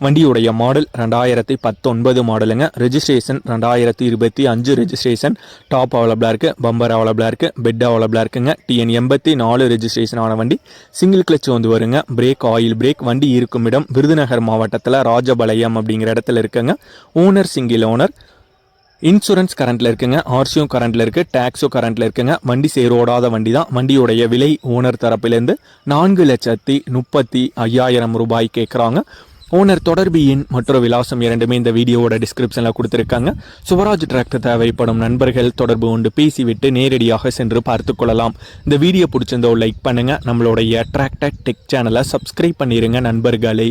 வண்டியுடைய மாடல் ரெண்டாயிரத்தி பத்தொன்பது மாடலுங்க. ரெஜிஸ்ட்ரேஷன் ரெண்டாயிரத்தி இருபத்தி அஞ்சு ரெஜிஸ்ட்ரேஷன் டாப் அவைலபிளாக இருக்குது பம்பர் அவைலபிளாக இருக்குது பெட் அவைலபிளாக இருக்குங்க. டிஎன் எண்பத்தி நாலு ரெஜிஸ்ட்ரேஷன் ஆன வண்டி. சிங்கிள் கிளச் வந்து வருங்க. பிரேக் ஆயில் பிரேக் வண்டி இருக்கும் இடம். விருதுநகர் மாவட்டத்தில் ராஜபாளையம் அப்படிங்கிற இடத்துல இருக்குங்க. ஓனர் சிங்கிள் ஓனர் இன்சூரன்ஸ் கரண்ட்டில் இருக்குங்க. ஆர்சியும் கரண்ட்டில் இருக்குது டேக்ஸும் கரண்ட்டில் இருக்குங்க. வண்டி சேரோடாத வண்டி தான் வண்டியுடைய விலை ஓனர் தரப்பிலேருந்து நான்கு லட்சத்தி முப்பத்தி ஐயாயிரம் ரூபாய் கேட்குறாங்க ஓனர் தொடர்பு எண் மற்றொரு விலாசம் இரண்டுமே இந்த வீடியோவோட டிஸ்கிரிப்ஷனில் கொடுத்துருக்காங்க. சுவராஜ் டிராக்டர் தேவைப்படும் நண்பர்கள் தொடர்பு கொண்டு பேசிவிட்டு நேரடியாக சென்று பார்த்து கொள்ளலாம். இந்த வீடியோ பிடிச்சிருந்தோ லைக் பண்ணுங்கள் நம்மளுடைய டிராக்டர் டெக் சேனலை சப்ஸ்கிரைப் பண்ணிடுங்க நண்பர்களே.